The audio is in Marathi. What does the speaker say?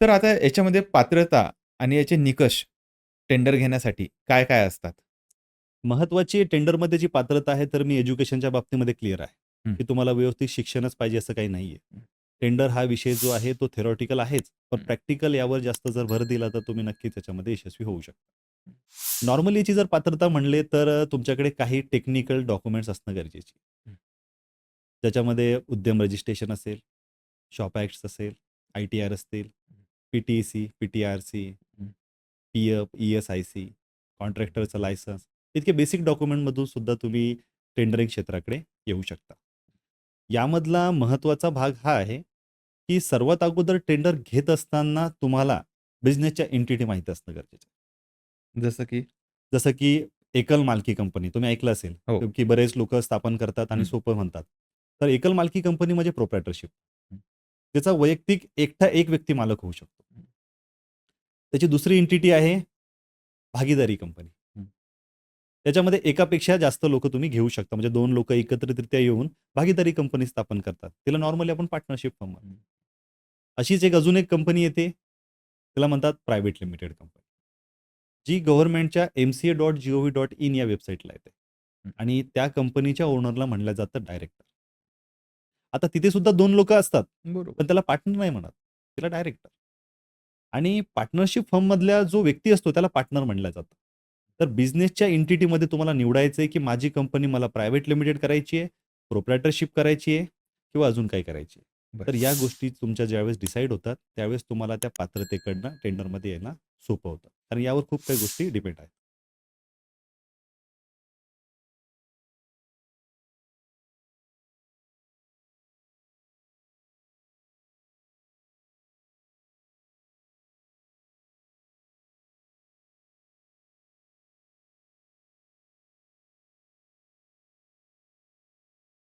तर आता याच्यामध्ये पात्रता आणि याचे निकष टेंडर घेण्यासाठी काय-काय असतात? महत्त्वाची टेंडरमध्ये जी पात्रता आहे, तर मी एज्युकेशनच्या बाबतीमध्ये क्लिअर आहे. की तुम्हाला व्यवस्थित शिक्षणच पाहिजे असं काही नाहीये. टेंडर हा विषय जो आहे तो थेरॉटिकल आहेच, पण. प्रॅक्टिकल यावर जास्त जर भर दिला तर तुम्ही नक्कीच त्याच्यामध्ये यशस्वी होऊ शकता. नॉर्मली याची जर पात्रता म्हणले तर तुमच्याकडे काही टेक्निकल डॉक्युमेंट्स असणं गरजेची. त्याच्यामध्ये उद्यम रजिस्ट्रेशन असेल, शॉप ॲक्ट्स असेल, आय-टी-आर असतील, पी-टी-सी, पी-टी-आर-सी, हं. पी-एफ, ई-एस-आय-सी, कॉन्ट्रॅक्टरचं लायसन्स इतके बेसिक डॉक्युमेंटमधून सुद्धा तुम्ही टेंडरिंग क्षेत्राकडे येऊ शकता. यामधला महत्त्वाचा भाग हा आहे, की सर्वात अगोदर टेंडर घेत असताना तुम्हाला बिझनेसच्या एंटिटी माहीत असणं गरजेचं आहे. जसं की? जसं की एकल मालकी कंपनी तुम्ही ऐकलं असेल, हो. की बरेच लोकं स्थापन करतात आणि. सोपं म्हणतात. तर एकल मालकी कंपनी म्हणजे प्रोप्रायटरशिप. त्याचा वैयक्तिक एकटा एक व्यक्ती मालक होऊ शकतो. त्याची दुसरी एंटिटी आहे भागीदारी कंपनी. त्याच्यामध्ये एकापेक्षा जास्त लोकं तुम्ही घेऊ शकता. म्हणजे 2 लोकं एकत्रितरित्या येऊन भागीदारी कंपनी स्थापन करतात. तिला नॉर्मली आपण पार्टनरशिप फर्म म्हणतो. अशीच एक अजून एक कंपनी येते. त्याला म्हणतात प्रायव्हेट लिमिटेड कंपनी. जी गव्हर्नमेंटच्या एम-सी-ए.जी-ओ-व्ही.इन या वेबसाईटला येते. आणि त्या कंपनीच्या ओनरला म्हटलं जातं डायरेक्टर. आता तिथे सुद्धा 2 लोकं असतात. बरोबर. पण त्याला पार्टनर नाही म्हणत. त्याला डायरेक्टर. आणि पार्टनरशिप फर्ममधला जो व्यक्ती असतो त्याला पार्टनर म्हटलं जातं. तर बिझनेसच्या एंटिटीमध्ये तुम्हाला निवडायचं आहे, की माझी कंपनी मला प्रायव्हेट लिमिटेड करायची आहे, प्रोप्रायटरशिप करायची आहे किंवा अजून काही करायची. तर या गोष्टी तुमच्या ज्यावेळेस डिसाईड होतात, त्यावेळेस तुम्हाला त्या पात्रतेकडनं टेंडरमध्ये येणं सोपं होतं. कारण यावर खूप काही गोष्टी डिपेंड आहेत.